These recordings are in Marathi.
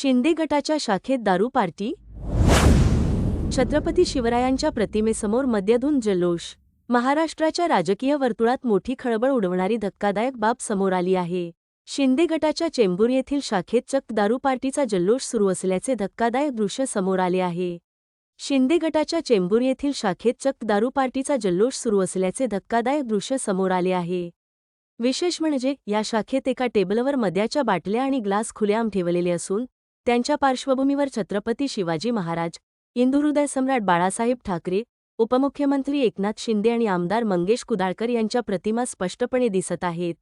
शिंदे गटाच्या शाखेत दारू पार्टी? छत्रपती शिवरायांच्या प्रतिमेसमोर मद्यधून जल्लोष. महाराष्ट्राच्या राजकीय वर्तुळात मोठी खळबळ उडवणारी धक्कादायक बाब समोर आली आहे. शिंदे गटाच्या चेंबूर येथील शाखेत चक्क दारू पार्टीचा जल्लोष सुरू असल्याचे धक्कादायक दृश्य समोर आले आहे. शिंदे गटाच्या चेंबूर येथील शाखेत चक्क दारू पार्टीचा जल्लोष सुरू असल्याचे धक्कादायक दृश्य समोर आले आहे. विशेष म्हणजे या शाखेत एका टेबलवर मद्याच्या बाटल्या आणि ग्लास खुलेआम ठेवलेले असून त्यांच्या पार्श्वभूमीवर छत्रपती शिवाजी महाराज इंदुहृदय सम्राट बाळासाहेब ठाकरे उपमुख्यमंत्री एकनाथ शिंदे आणि आमदार मंगेश कुदाळकर यांच्या प्रतिमा स्पष्टपणे दिसत आहेत.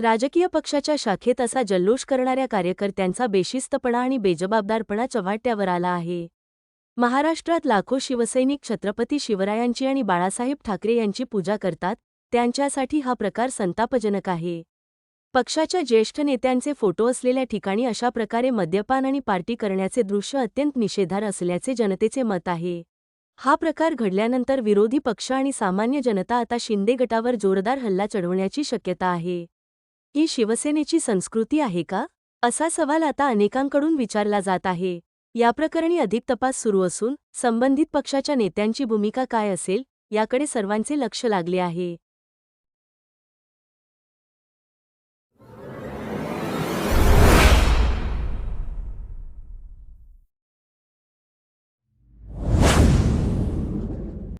राजकीय पक्षाच्या शाखेत असा जल्लोष करणाऱ्या कार्यकर्त्यांचा बेशिस्तपणा आणि बेजबाबदारपणा चव्हाट्यावर आला आहे. महाराष्ट्रात लाखो शिवसैनिक छत्रपती शिवरायांची आणि बाळासाहेब ठाकरे यांची पूजा करतात त्यांच्यासाठी हा प्रकार संतापजनक आहे. पक्षाच्या ज्येष्ठ नेत्यांचे फोटो असलेल्या ठिकाणी अशा प्रकारे मद्यपान आणि पार्टी करण्याचे दृश्य अत्यंत निषेधार असल्याचे जनतेचे मत आहे. हा प्रकार घडल्यानंतर विरोधी पक्ष आणि सामान्य जनता आता शिंदे गटावर जोरदार हल्ला चढवण्याची शक्यता आहे. ही शिवसेनेची संस्कृती आहे का? असा सवाल आता अनेकांकडून विचारला जात आहे. याप्रकरणी अधिक तपास सुरू असून संबंधित पक्षाच्या नेत्यांची भूमिका काय असेल याकडे सर्वांचे लक्ष लागले आहे.